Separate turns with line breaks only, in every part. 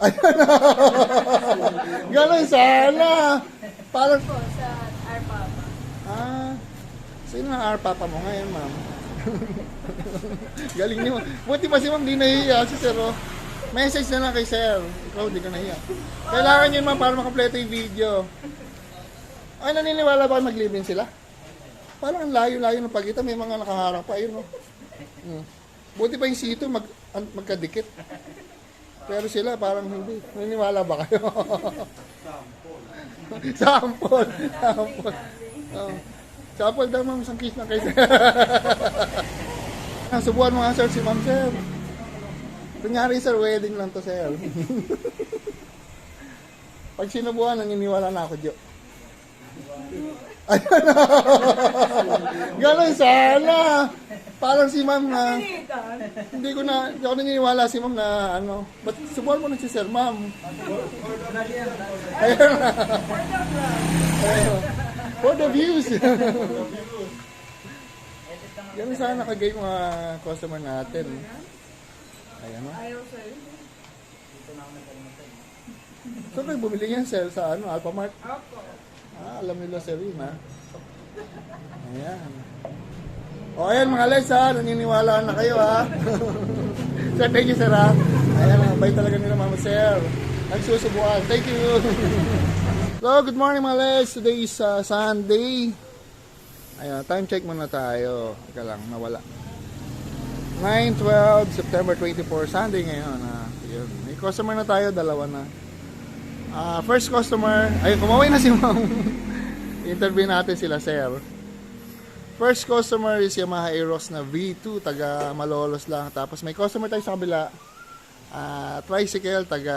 Ayun na. Ganun sana. Parang,
po sa our papa.
ah, sino ang arpapa mo ngayon, ma'am? Galing niyo. Buti pa si ma'am di nahihiya si sir, oh. Message na lang kay sir. Ikaw, di ka nahiya. Kailangan yun, ma'am, para makampleto yung video. Ay, naniniwala ba maglibin sila? Parang ang layo-layo ng pagkita, may mga nakaharang pa, ayun, oh. Hmm. Buti pa yung sito, mag, magkadikit. Pero sila parang hindi. Naniniwala ba kayo? Sample. Sample. Oh. Sample daw ma'am, isang kiss na kayo. Ah, Subuhan mo nga sir si ma'am sir. Kunyari sir, wedding lang to sir. Pag sinubuhan, naniniwala na ako, Jo. Ayun na. Ganon sana. Parang si ma'am na, hindi ko na, hindi ako naniniwala si ma'am na ano, ba't subuhan mo na si sir, ma'am. Ayun na. For the views. Ganun sana nakagay mga customer natin. Ayan o.
Ayaw sir.
Saan kayo bumili yan, sir? Sa ano, Alphamart?
Opo.
Ah, alam nila sir yun, ha? Ayan. O, ayan mga les, ha? Naniniwala na kayo, ha? sir, thank you, sir, ha? Ayan, bait talaga nila, mama, sir. Nagsusubuan. Thank you. so, good morning, mga les. Today is uh, Sunday. Ayan, time check muna tayo. Ika lang, nawala. 9-12, September 24, Sunday ngayon. Ha? May customer na tayo, dalawa na. Ah, first customer, ay kumaway na si ma'am. Interview natin sila, sir. First customer is Yamaha Aeros na V2, taga Malolos lang. Tapos may customer tayo sa kabila. Ah, tricycle, taga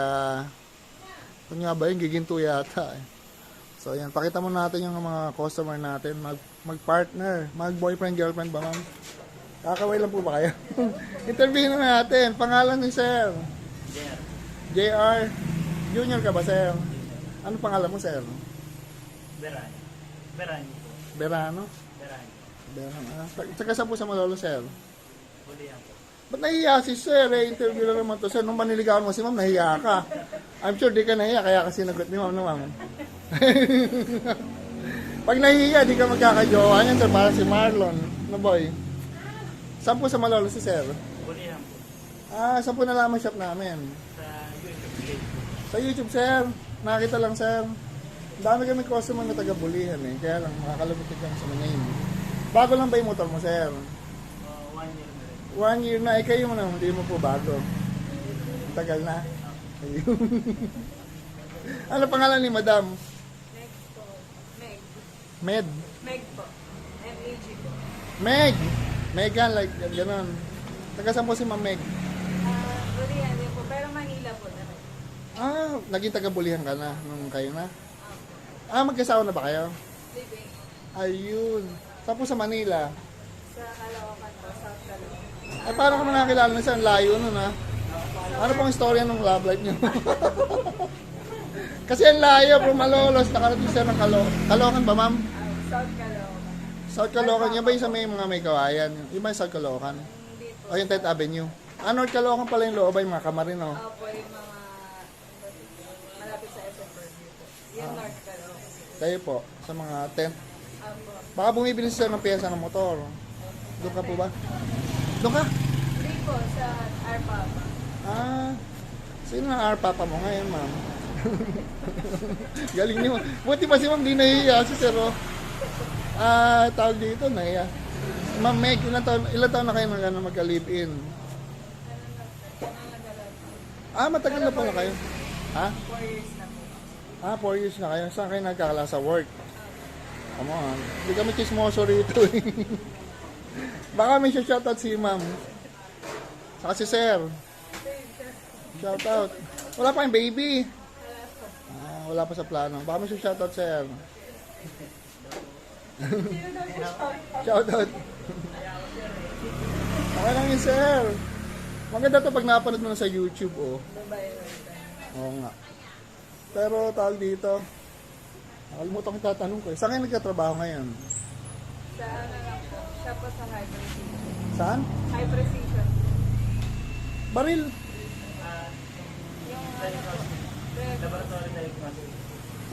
ano nga ba yun, giginto yata. eh. So, yan, pakita mo natin yung mga customer natin. Mag, mag-partner, mag-boyfriend, girlfriend ba, ma'am? Kakaway lang po ba kayo? Interview na natin. Pangalan ni sir. JR. Junior ka ba, sir? Ano pangalan mo, sir?
Berani. Berani po.
Berano? Berano. Ah, Saka sa po sa Malolo, sir?
Bulihan po.
Ba't nahiya si sir? Eh, interview lang naman to, sir. Nung maniligawan mo si ma'am, nahiya ka. I'm sure di ka nahiya, kaya kasi sinagot ni ma'am, no, ma'am? Pag nahiya, di ka magkakajowa niyan, sir. Para si Marlon. No, boy? Saan po sa Malolo si sir?
Bulihan po.
Ah, saan po nalaman shop namin?
Sa YouTube.
Sa YouTube, sir. Nakita lang, sir. Ang Dami kami customer na taga-bulihan eh. Kaya lang, makakalabot lang sa mga name. Bago lang ba yung motor mo, sir?
Uh, one year na rin.
One year na. Eh, kayo mo na, hindi mo po bago. Tagal na. Ayun. ano pangalan ni madam?
Next po. Meg.
Med.
Meg po. M-A-G po.
Meg. Megan, like, gano'n. Taga saan po si Ma'am Meg?
Ah, Bulihan po. Pero Manila po na rin.
Ah, naging taga-bulihan ka na nung kayo na? Ah, magkasawa na ba kayo?
Living.
Ayun. Tapos sa Manila.
Sa Caloocan po, South Caloocan.
Eh, paano ka nakakilala na siya? Ang layo nun, ha? Ano pong istorya ng love life niyo? Kasi ang layo, from Malolos, nakarating siya ng Calo Caloocan ba, ma'am?
South Caloocan.
South Caloocan, yan ba yung sa may mga may kawayan? Yung ba yung South Caloocan? O yung 10th Avenue? Ah, North Caloocan pala yung loob, ay mga kamarino. Oh.
Opo, yung mga malapit sa SM Fairview po. Yung ah. North Caloocan.
Kayo po, sa mga
10
Baka bumibili siya ng piyesa ng motor. Doon ka po ba? Doon ka?
Free po sa our papa.
Ah, sino ang arpapa mo ngayon, ma'am? Galing niyo. Buti pa si ma'am, di nahihiya si sir, oh. Ah, tawag dito, nahiya. Ma'am Meg, ilan taon, ilan taon na kayo nag, ano, magka-live-in? Ah, matagal na pala kayo. Ha?
4 years na po.
Ah, 4 years na kayo. Saan kayo nagkakala sa work? Come on. Hindi kami chismoso rito eh. Baka may shoutout si ma'am. Saka si sir. Shoutout. Wala pa yung baby. Ah, wala pa sa plano. Baka may shoutout sir. shoutout. Okay lang yun sir. Maganda to pag napanood mo na sa YouTube oh. Oo nga. Pero tawag dito, nakalimutan ko yung tatanong ko. eh. Saan kayo nagkatrabaho ngayon?
Sa ano lang po. Siya po sa high precision.
Saan?
High precision.
Baril.
Yung ano po.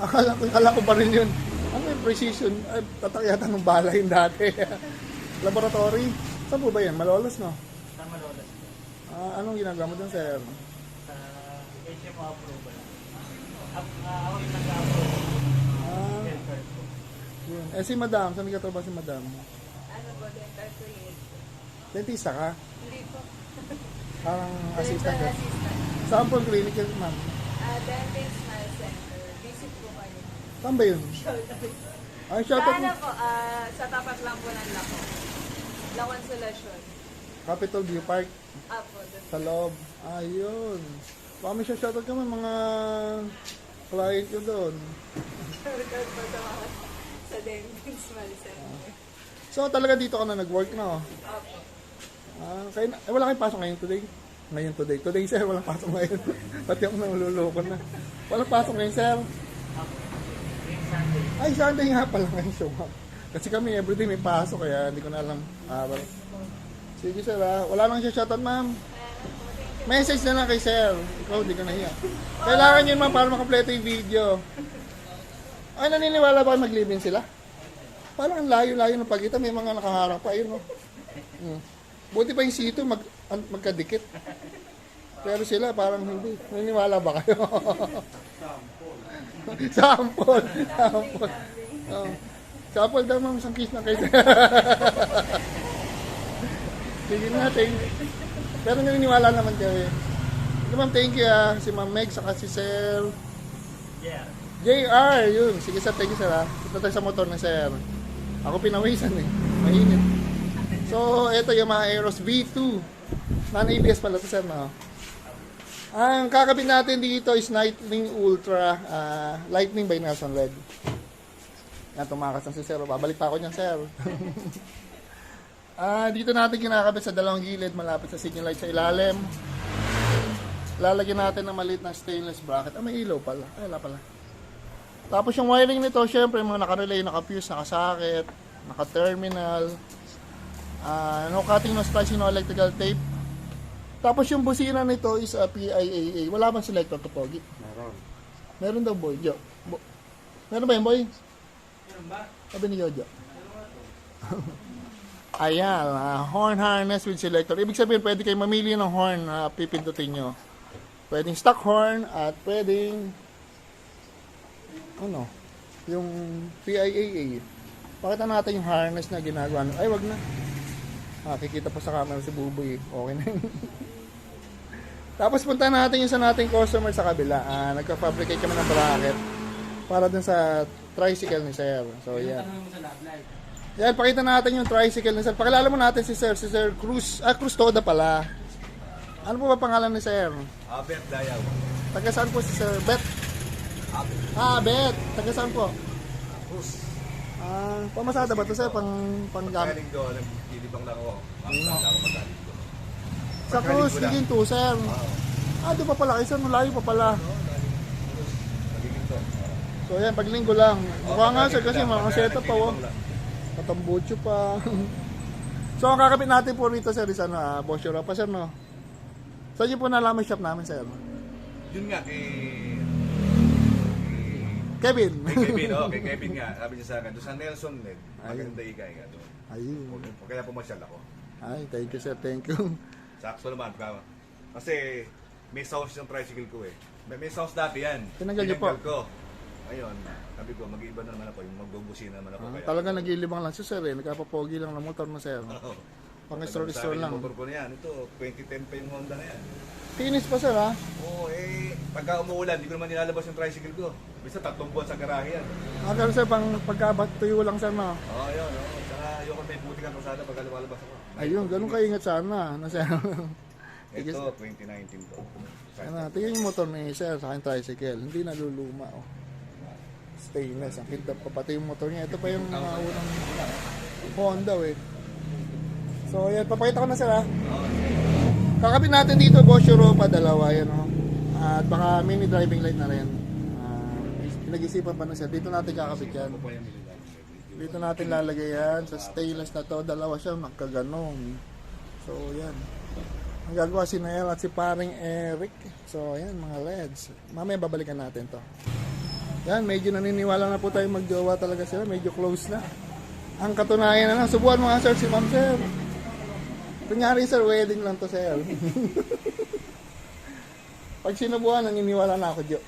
Akala ko, akala ko pa rin yun. Ano yung precision? Ay, tatak yata ng bala yun dati. Laboratory. Saan po ba yan? Malolos, no?
Sa Malolas po.
Ah, anong ginagawa mo dun, sir?
Sa HMO approval. Uh, ako yung nag-approve.
Ah,
card po.
yun. Eh, si madam. Saan may katrabaho si madam?
Ano po, dental clinic.
Dentista ka?
Hindi po.
Parang assistant ka?
assistant.
Saan po ang clinic yun, ma'am?
Ah, Dentist Smile Center. Visit po kayo.
Saan ba yun? Ay, shout out
ano
mo.
po, ah, sa tapat lang po ng Lako. Lakon Solasyon.
Capitol View Park.
Apo, doon.
Sa loob. Ayun. Baka may shoutout ka man, mga client ko doon.
Record po sa Smile Center.
So, talaga dito ka na nag-work na, oh.
Apo.
Ah, kayo eh, wala kayong pasok ngayon today? Ngayon today. Today, sir, walang pasok ngayon. Pati ako naluloko na. Walang pasok ngayon, sir. Ay, Sunday nga pala ngayon show up. Kasi kami everyday may pasok, kaya hindi ko na alam. araw. Sige, sir, ah. Wala nang siya shoutout, ma'am. Message na lang kay sir. Ikaw, hindi ko nahiya. Kailangan yun, ma'am, para makampleto yung video. Ay, naniniwala ba mag-live-in sila? Parang ang layo-layo ng pagkita. May mga nakaharap pa. Ayun, no? Hmm. Buti pa yung sito, mag, magkadikit. Pero sila, parang hindi. Naniniwala ba kayo? Sample. Sample. Oh. Sample daw, ma'am. Isang kiss na kayo. Sige na, thank Pero naniniwala naman kayo. Sige, ma'am, thank you ah. Si Ma'am Meg, saka si Sir
Yeah.
JR, yun. Sige sir, thank you sir ha. Punta tayo sa motor na sir. Ako pinawisan eh. Mainit. So, ito yung mga Aeros V2. Non-ABS pala ito sir no? Ang kakabit natin dito is Lightning Ultra ah, Lightning by Nelson LED. Yan, tumakas na si sir. Babalik pa ako niyan sir. Ah, dito natin kinakabit sa dalawang gilid malapit sa signal light sa ilalim. Lalagyan natin ng maliit na stainless bracket. Ah, may ilaw pala. Ay, wala pala. Tapos yung wiring nito, syempre, mga naka-relay, naka-fuse, naka-socket, naka-terminal, ah, no cutting, no splicing, no electrical tape. Tapos yung busina nito is a PIAA. Wala bang selector to Pogi?
Meron.
Meron daw, Boy. Jo. Bo- Meron ba yun, Boy?
Meron ba?
Sabi ni Jojo. Ayan, ah, horn harness with selector. Ibig sabihin, pwede kayo mamili ng horn na pipindutin nyo. Pwedeng stock horn at pwedeng ano, yung PIAA. Pakita natin yung harness na ginagawa. Ay, wag na. Ah, kikita pa sa camera si Buboy. Okay na yun. Tapos punta natin yung sa nating customer sa kabila. Ah, nagka-fabricate kami ng bracket para dun sa tricycle ni Sir. So, yan.
Tanong
Yan, pakita natin yung tricycle ni Sir. Pakilala mo natin si Sir, si Sir Cruz. Ah, Cruz Toda pala. Ano po ba pangalan ni Sir?
Albert Dayaw.
Taga saan po si Sir? Bet? Ah, Bet. Taga saan po?
Cruz.
Ah, pamasada ba to Sir? Pang, pang gamit?
Galing doon, nagkilibang lang ako. Masala ako magaling doon.
Sa Cruz,
Pagkaling
naging to, Sir. Ah, doon pa pala kayo, Sir. Malayo pa pala. So, yan, paglinggo lang. Mukha nga, Sir, kasi mga setup pa, oh. Katambucho pa. so, ang kakabit natin po rito, Sir, is ano, ah, Boss Europa, Sir, no? Saan niyo po nalaman shop namin, Sir?
Yun nga, kay...
Kevin.
Kay Kevin, oh, kay Kevin nga. Sabi niya sa akin, doon sa Nelson Led, maganda ikay nga doon.
Ayun.
Kaya pumasyal ako.
Ay, thank you, Sir. Thank you.
Sakto naman, kama. Kasi may sounds yung tricycle ko eh. May, may sounds dati yan.
Tinanggal niyo po?
ko. Ayun, sabi ko, mag-iiba na naman ako, yung magbubusina naman ako.
Ah,
kaya,
talaga nagilibang lang si Sir eh. Nagkapapogi lang ng motor na Sir.
Oo.
Pang
sa akin,
lang.
motor ko na yan. Ito, 2010 pa yung Honda na yan.
Finish pa Sir ha?
Oo, eh, pagka umuulan, hindi ko naman nilalabas yung tricycle ko. Basta tatlong buwan sa garahe yan.
Ah, pero Sir, pang pagkabat tuyo lang Sir no?
Oo, oh, yun. Oh. Tsaka ayoko may buti kang kasada pagka lumalabas ako.
Ayun, ganun kaingat sana. Na Sir.
Ito, 2019 to.
ano, tingnan yung motor ni Sir sa aking tricycle. Hindi naluluma oh. Stainless. Ang kintab pa pati yung motor niya. Ito pa yung mga unang Honda eh. So, yan. Papakita ko na Sir ha. Kakabit natin dito, Boss Europa, dalawa yan, oh. At baka mini driving light na rin. Ah, pinag-isipan pa na siya. Dito natin kakabit yan. Dito natin lalagay yan. Sa stainless na to, dalawa siya, nakaganon. So, yan. Ang gagawa si Nael at si paring Eric. So, yan, mga LEDs. Mamaya babalikan natin to. Yan, medyo naniniwala na po tayo magjowa talaga sila. Medyo close na. Ang katunayan na lang, subuhan mo nga sir si ma'am sir. Kunyari sir, wedding lang to sir. Pag sinubuhan, naniniwala na ako, Jo.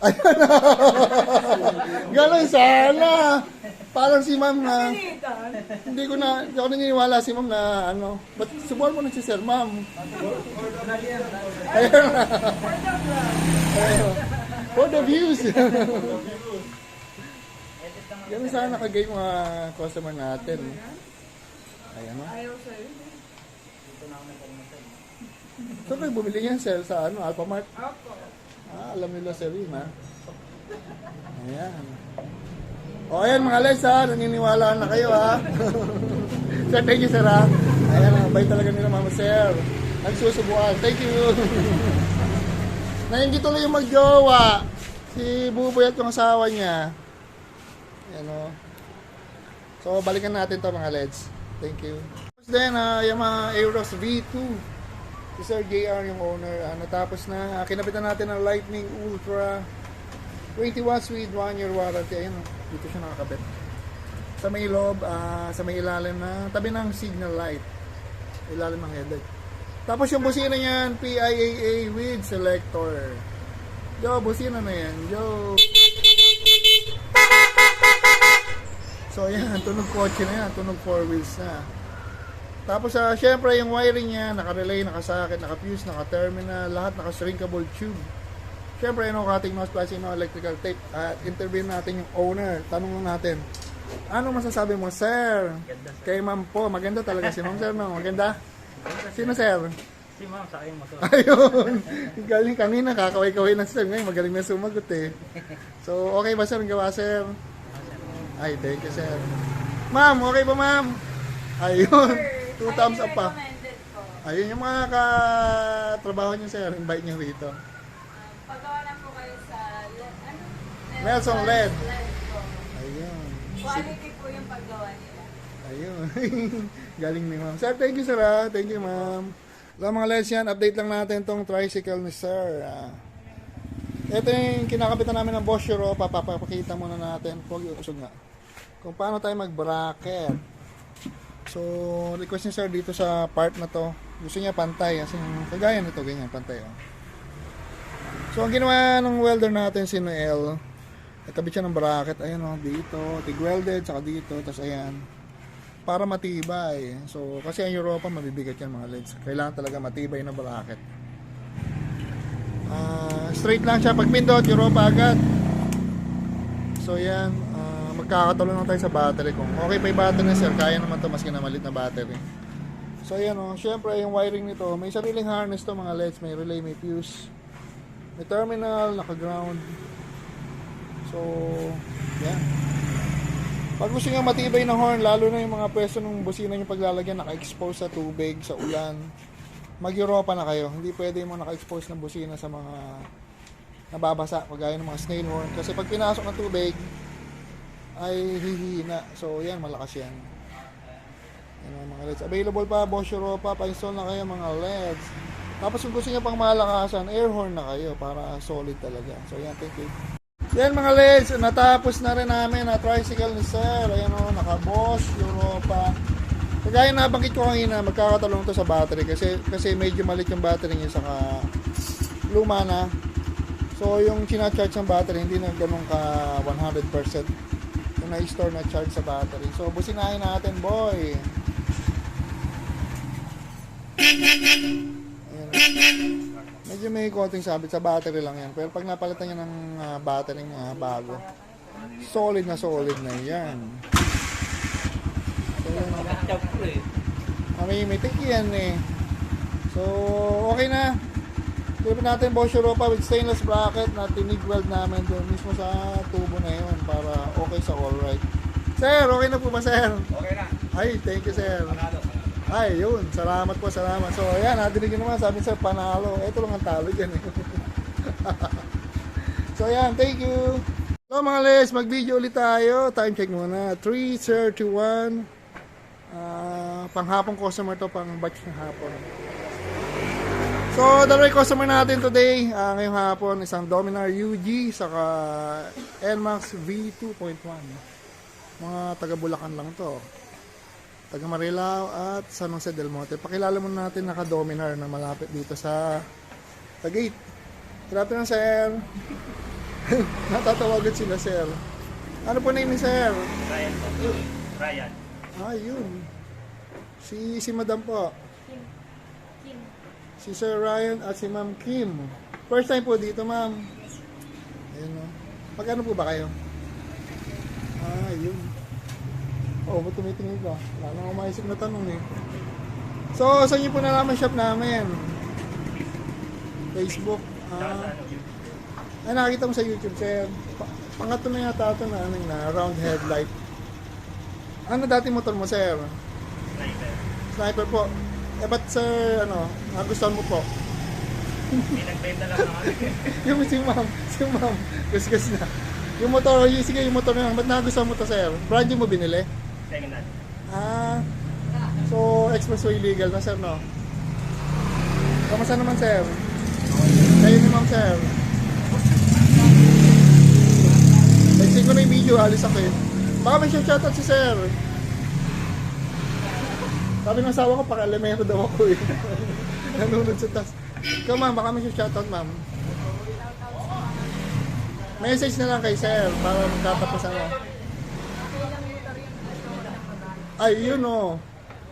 Ayun na. Ganon sana. Parang si ma'am na, hindi ko na, hindi ako naniniwala si ma'am na ano. But subuhan mo na si sir, ma'am. Ayun na. Ayun. For the views. Ganun sana nakagay mga customer natin. Ayan na.
Ayaw sa'yo.
So kayo bumili yan sir sa ano, Alphamart.
Opo.
Ah, alam nila sir yun ha. Ayan. O ayan mga les ha, naniniwala na kayo ha. sir, thank you sir ha. Ayan, ang bay talaga nila mama sir. Nagsusubuan. Thank you. Nainggit tuloy yung magjowa. Si Buboy at yung asawa niya. Ayan o. So, balikan natin to mga leds. Thank you. Tapos din, ah, yung mga Aeros V2. Si Sir JR yung owner. Ah, natapos na. Ah, kinapitan natin ng Lightning Ultra 20 watts with 1 year warranty. Ayun, oh, dito siya nakakabit. Sa may loob, ah, sa may ilalim na tabi ng signal light. Ilalim ng headlight. Tapos yung busina niyan, PIAA with selector. Yo, busina na yan. Yo. So yan, tunog kotse na yan, tunog four wheels na. Tapos ah, syempre yung wiring niya, naka-relay, naka-socket, naka-fuse, naka-terminal, lahat naka-shrinkable tube. Syempre, no, cutting nose plus no, electrical tape. At interview natin yung owner. Tanong natin, ano masasabi mo, sir? Kay ma'am po, maganda talaga si ma'am, sir, no? Maganda? Sino, sir?
Si ma'am sa akin motor.
Ayun. Galing kanina, kakaway-kaway na sir. Ngayon, magaling na sumagot eh. So, okay ba sir ang gawa sir? Ay, thank you sir. Ma'am, okay ba ma'am? Ayun. Two thumbs up pa. Ayun yung mga katrabaho niyo sir. Invite niyo rito.
Um, pagawa lang po kayo sa ano?
Nelson LED. Ayun.
Quality po yung paggawa nila.
Ayun. Galing ni ma'am. Sir, thank you sir ah. Thank you ma'am. Lang mga yan, update lang natin tong tricycle ni sir. Ah. Ito yung kinakapitan namin ng Bosch. Papapakita muna natin. Huwag yung usog nga. Kung paano tayo mag-bracket. So, request ni sir dito sa part na to. Gusto niya pantay. Kasi kagaya nito, ganyan, pantay. Oh. So, ang ginawa ng welder natin si Noel, nakabit siya ng bracket. Ayan oh, dito. Tig-welded, saka dito. Tapos ayan para matibay. So, kasi ang Europa, mabibigat yan mga legs. Kailangan talaga matibay na bracket. Ah, straight lang siya. Pag pindot, Europa agad. So, yan. Ah, magkakatalo lang tayo sa battery. Kung okay pa yung battery sir, kaya naman to maski na malit na battery. So, yan o. Siyempre, yung wiring nito, may sariling harness to mga LEDs. May relay, may fuse. May terminal, naka-ground. So, yan. Pag gusto nyo matibay na horn, lalo na yung mga pwesto ng busina nyo paglalagyan, naka-expose sa tubig, sa ulan, mag-Europa na kayo. Hindi pwede yung mga naka-expose ng busina sa mga nababasa, kagaya ng mga snail horn. Kasi pag pinasok ng tubig, ay hihina. So, yan, malakas yan. Yan ang mga LEDs. Available pa, Bosch Europa, pa-install na kayo mga LEDs. Tapos kung gusto nyo pang malakasan, air horn na kayo para solid talaga. So, yan, thank you. Yan mga legs, natapos na rin namin na tricycle ni Sir. Ayan o, naka-Bosch, Europa. Kagaya nabanggit ko kanina, magkakatalong to sa battery kasi kasi medyo malit yung battery niya saka luma na. So yung china-charge ng battery hindi na ganun ka 100% yung na-store na charge sa battery. So businahin natin, boy. Ayan. Medyo may konting sabit sa battery lang yan. Pero pag napalitan niya ng ah, battery nga bago, solid na solid na yan. So, mamimitik yan eh. So, okay na. Trip natin Bosch Europa with stainless bracket na tinig weld namin doon mismo sa tubo na yun para okay sa all right. Sir, okay na po ba sir?
Okay na.
Ay, thank you sir.
Panalo.
Ay, yun. Salamat po, salamat. So, ayan, nadinig nyo naman, sabi sir, panalo. Ito lang ang talo dyan eh. so, ayan, thank you. So, mga les, mag-video ulit tayo. Time check muna. 3.31. Ah, panghapong customer to, pang batch ng hapon. So, dalawa yung customer natin today. ah, ngayong hapon, isang Dominar UG, saka NMAX V2.1. Mga taga Bulacan lang to. Taga Marilao at San Jose del Monte. Pakilala muna natin naka Dominar na malapit dito sa Tagayt. Good afternoon, sir. Natatawagan sila, sir. Ano po name ni sir?
Ryan. Ryan.
Ah, yun. Si, si madam po.
Kim. Kim.
Si Sir Ryan at si Ma'am Kim. First time po dito, ma'am. Ayun o. Magkano po ba kayo? Ah, yun. Oo, oh, ba't tumitingin ka? Wala na akong maisip na tanong eh. So, saan niyo po nalaman shop namin? Facebook. Ah, ay, nakakita mo sa YouTube, sir. Pa- pangatlo na yata ito na, ano, na round headlight. Ano dati motor mo, sir?
Sniper.
Sniper po. Eh, ba't sir, ano, nagustuhan mo po?
May nagbenta lang ako.
yung si ma'am, si ma'am, gus-gus na. Yung motor, yung, sige, yung motor na yan, ba't nagustuhan mo to, sir? Brand new mo binili?
Second hand.
Ah, so, expressway legal na, sir, no? Kamusta naman, sir? Kayo ni ma'am, sir? Nagsin ko na yung video, alis ako eh. Baka may shoutout si sir. Sabi ng asawa ko, paka-elemento daw ako eh. Nanunod sa tas. Ikaw ma'am, baka may shoutout ma'am. Message na lang kay sir para magtatapos ano. Ay, yun o.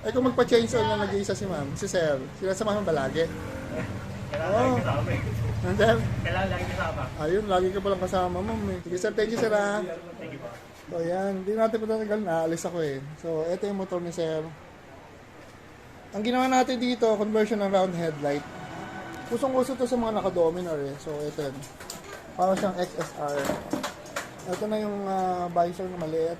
Ay, kung magpa-change oil na nag-iisa si ma'am, si sir, sila sa mga balagi. Oo.
lagi kasama eh.
Nandiyan.
Kailangan lagi kasama.
Ayun, lagi ka palang kasama, ma'am. Eh. Sige sir, thank you sir ah.
Thank you po.
So yan, hindi natin patatagal na, alis ako eh. So, ito yung motor ni sir. Ang ginawa natin dito, conversion ng round headlight. Kusong-kuso to sa mga naka-dominar eh. So, ito yun. Para siyang XSR. Ito na yung ah, visor na maliit.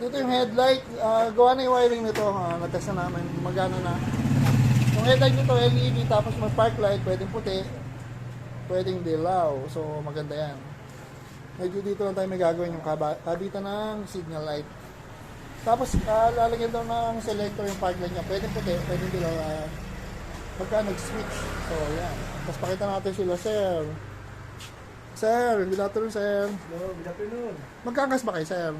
Dito yung headlight. ah, gawa na yung wiring nito. Uh, Natest na namin. Magana na. Yung headlight nito, LED. Tapos may park light. Pwedeng puti. Pwedeng dilaw. So, maganda yan. Medyo dito lang tayo may gagawin yung kabitan ng signal light. Tapos, uh, lalagyan daw ng selector yung park light niya. Pwedeng puti, pwedeng dilaw. Uh, pagka nag-switch. So, yan. Tapos pakita natin sila, sir. Sir, good afternoon, sir.
Hello, good afternoon.
Magkangkas ba kayo, sir?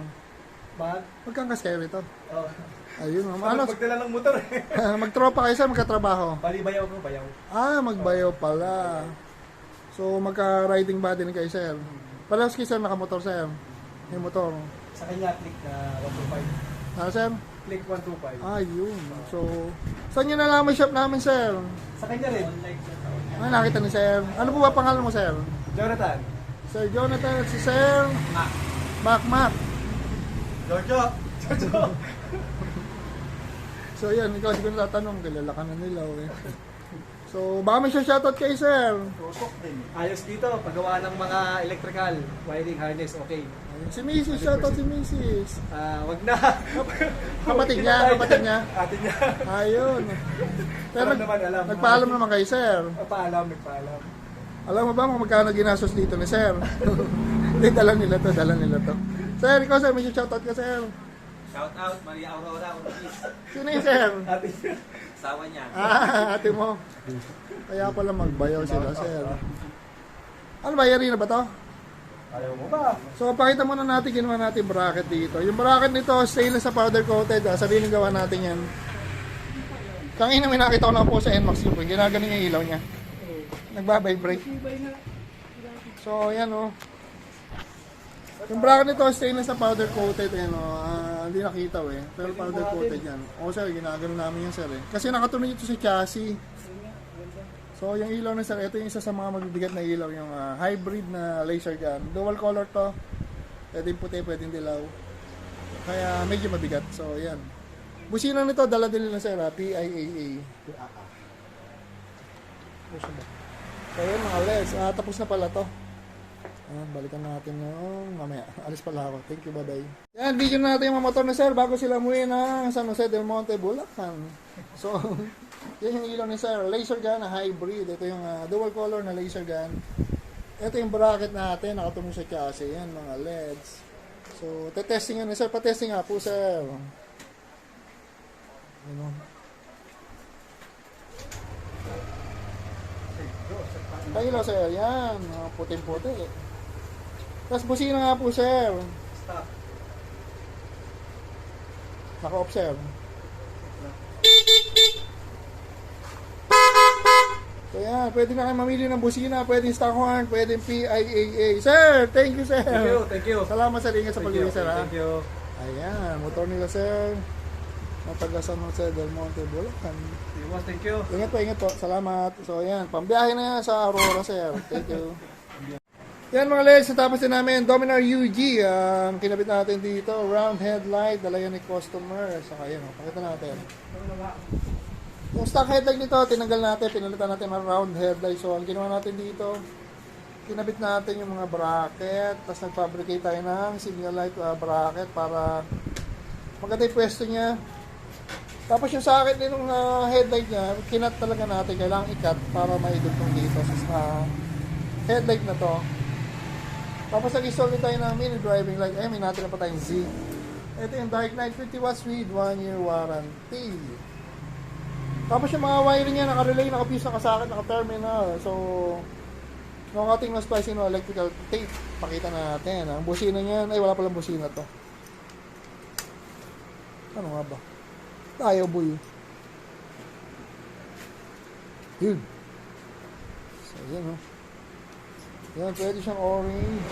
Bag?
Magkangkas kayo rito?
Oh.
Ayun, ma'am.
Ano? Pagdala ng motor eh.
magtropa kayo, sir, magkatrabaho.
Bali, bayaw ko, bayaw.
Ah, magbayo pala. So, magka-riding body na kayo, sir. Parehas kayo, sir, nakamotor, sir. Yung motor.
Sa kanya, click na 125.
Ano, sir?
Click 125.
Ah, yun. So, saan nyo nalaman shop namin, sir?
Sa kanya rin.
Ah, nakita ni sir. Ano po ba pangalan mo, sir?
Jonathan.
Sir Jonathan at si Sir Mac Mac.
Giorgio!
So, yan. Ikaw, hindi ko natatanong. Kilala ka na nila, eh. So, baka may shoutout kay sir.
Ayos dito, paggawa ng mga electrical, wiring harness, okay.
Ayun, Si Mrs. Shoutout si Mrs.
Ah, wag na.
Kapatid niya, kapatid niya.
Atin niya.
Ayun. Pero
Alam naman, alam.
nagpaalam naman kay sir.
Paalam, nagpaalam.
Alam mo ba kung magkano ginastos dito ni sir? Hindi, dala nila to, dala nila to. Sir, ikaw sir, may shoutout ka sir.
Shout out Maria Aurora Ortiz,
Sino yung sir?
Atin niya.
asawa niya.
Ah, ate mo. Kaya pala magbayaw sila, sir. Ano ba, yari na ba to?
Ayaw mo ba?
So, pakita muna natin ginawa natin bracket dito. Yung bracket nito, stainless sa powder coated. Ah. Sabihin gawa natin yan. Kangina may nakita ko na po sa NMAX yung ginaganon niya yung ilaw niya. Nagbabibrate. So, yan oh. Yung bracket nito, stainless na powder coated. Yan oh. Ah, hindi nakita eh. Pero powder coated yan. O sir, ginaganon namin yan sir eh. Kasi nakatunog ito sa chassis. So, yung ilaw na sir, ito yung isa sa mga mabibigat na ilaw, yung ah, hybrid na laser gun. Dual color to. Pwedeng puti, pwedeng dilaw. Kaya medyo mabigat. So, yan. Busina nito, dala din nila sir, ah, PIAA. So, yun mga les. Ah, tapos na pala to. Ayan, balikan natin yung mamaya. Alis pala ako. Thank you, bye-bye. Yan, video na natin yung mga motor na sir bago sila umuwi ng San Jose del Monte, Bulacan. So, yan yung ilaw ni sir. Laser gun na hybrid. Ito yung ah, dual color na laser gun. Ito yung bracket natin. Nakatulong sa chassis. Yan, mga LEDs. So, tetesting nga ni sir. Patesting nga po, sir. Ano? Pailaw, sir. Yan. Puting-puti. Tapos busina nga po, sir.
Stop.
Naka-observe. So yan, pwede na kayo mamili ng busina, pwede stock horn, pwede PIAA. Sir, thank you, sir.
Thank you, thank you.
Salamat sa ingat sa
Thank you,
pag sir, ha?
thank you.
Ayan, motor nila, sir. Mataga San Jose del Monte, Bulacan.
Thank you.
Ingat po, ingat po. Salamat. So, ayan. Pambiyahe na yan sa Aurora, sir. Thank you. Yan mga legs, natapos din namin. Dominar UG. Um, kinabit natin dito. Round headlight. Dala ni customer. Saka yan. Oh, pakita natin. Yung stock headlight nito, tinanggal natin. Pinalitan natin ng round headlight. So, ang ginawa natin dito, kinabit natin yung mga bracket. Tapos nag-fabricate tayo ng signal light uh, bracket para maganda yung pwesto niya. Tapos yung sa akin din yung ah, headlight niya, kinat talaga natin, kailangan ikat para maidugtong dito sa headlight na to. Tapos nag-install tayo ng mini driving light. Eh, may natin na pa tayong Z. Ito yung Dark Knight 50 watts with 1 year warranty. Tapos yung mga wiring niya, nakarelay, nakapuse, nakasakit, naka-terminal. So, nakating na splicing no electrical tape. Pakita natin. Ang busina niyan, ay wala palang busina to. Ano nga ba? Tayo boy. Yun. So, yan o. Yan, pwede siyang orange.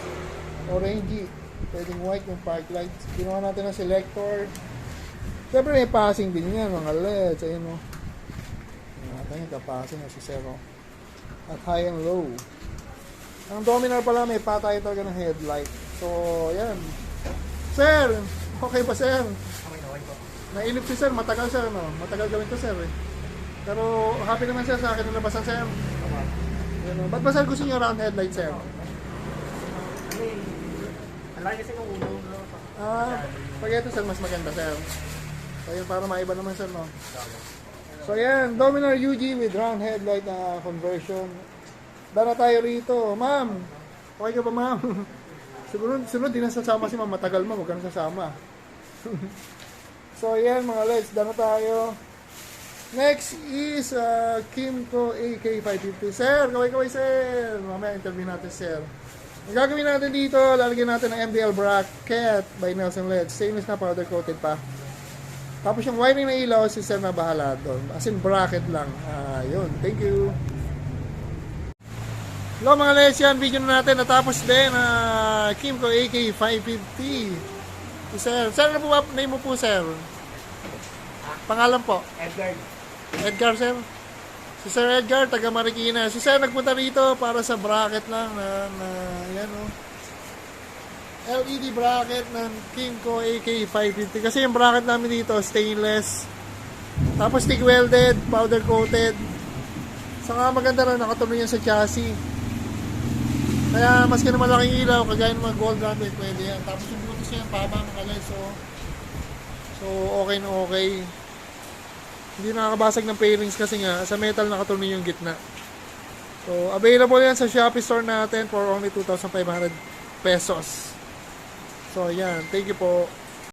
Orangey. Pwedeng white yung park lights. Ginawa natin ng selector. Siyempre may passing din yan, mga LEDs. Ayun o. Yan natin yung kapasing si Zero. At high and low. Ang Dominar pala may patay talaga ng headlight. So, yan. Sir! Okay ba, sir? Nainip si sir, matagal sir, no? Matagal gawin to sir, eh. Pero happy naman siya sa akin na nabasan sir. No? Ba't ba sir gusto niyo round headlight, sir?
Laki kasi ng ulo.
Ah, pag ito sir, mas maganda sir. So yun, para maiba naman sir, no? So yan, Dominar UG with round headlight na conversion. Dara tayo rito. Ma'am, okay ka ba ma'am? Siguro, sunod din na sasama si ma'am. Matagal mo, huwag ka na sasama. so yan mga legs, dara tayo. Next is uh, Kimco AK550. Sir, kaway-kaway sir. Mamaya interview natin sir. Ang gagawin natin dito, lalagyan natin ng MDL bracket by Nelson LED. Stainless na powder coated pa. Tapos yung wiring na ilaw, si sir na bahala doon. As in bracket lang. Yun. Thank you. Hello mga yan. Video na natin. Natapos din. Uh, Kimco AK550. Si sir. Sir, ano po? Name mo po, sir? Pangalan po?
Edgar.
Edgar, sir. Si Sir Edgar, taga Marikina. Si Sir nagpunta rito para sa bracket lang na, na yan o. LED bracket ng Kimco AK550. Kasi yung bracket namin dito, stainless. Tapos stick welded, powder coated. Saka maganda rin, nakatuloy yan sa chassis. Kaya maski na malaking ilaw, kagaya ng mga gold branded, pwede yan. Tapos yung butas niya, paba ng kalay. So, so okay na okay. Hindi nakakabasag ng pairings kasi nga sa metal nakatuloy yung gitna. So, available yan sa Shopee store natin for only 2,500 pesos. So, yan. Thank you po.